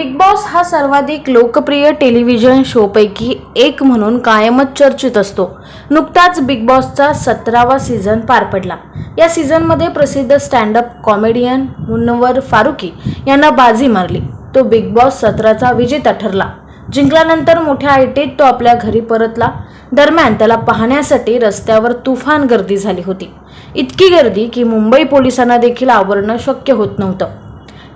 Big boss हा सर्वाधिक लोकप्रिय टेलिव्हिजन शोपैकी एक म्हणून कायमच चर्चित असतो. नुकताच बिग बॉसचा सतरावा सीझन पार पडला. या सीझनमध्ये प्रसिद्ध स्टँडअप कॉमेडियन मुन्नवर फारुकी यांना बाजी मारली. तो बिग बॉस सतराचा विजेता ठरला. जिंकल्यानंतर मोठ्या आयटीत तो आपल्या घरी परतला. दरम्यान त्याला पाहण्यासाठी रस्त्यावर तुफान गर्दी झाली होती. इतकी गर्दी की मुंबई पोलिसांना देखील आवरणं शक्य होत नव्हतं.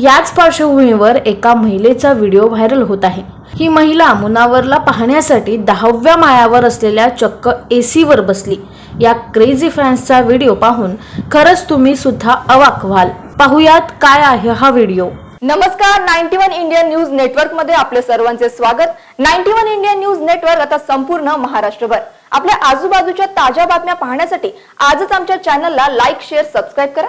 याच पार्श्वभूमीवर एका महिलेचा व्हिडिओ व्हायरल होत आहे. ही महिला मुनावरला पाहण्यासाठी दहाव्या माळ्यावर असलेल्या चक्क ए सीवर बसली. या क्रेझी फॅन्सचा व्हिडिओ पाहून खरंच तुम्ही सुद्धा अवाक व्हाल. पाहुयात काय आहे हा व्हिडिओ. नमस्कार नाईन्टी वन इंडियन न्यूज नेटवर्कमध्ये आपले सर्वांचे स्वागत. Ninety one Indian news network आता संपूर्ण महाराष्ट्रभर. आपल्या आजूबाजूच्या ताज्या बातम्या पाहण्यासाठी आजच आमच्या चॅनलला लाईक शेअर सबस्क्राईब करा.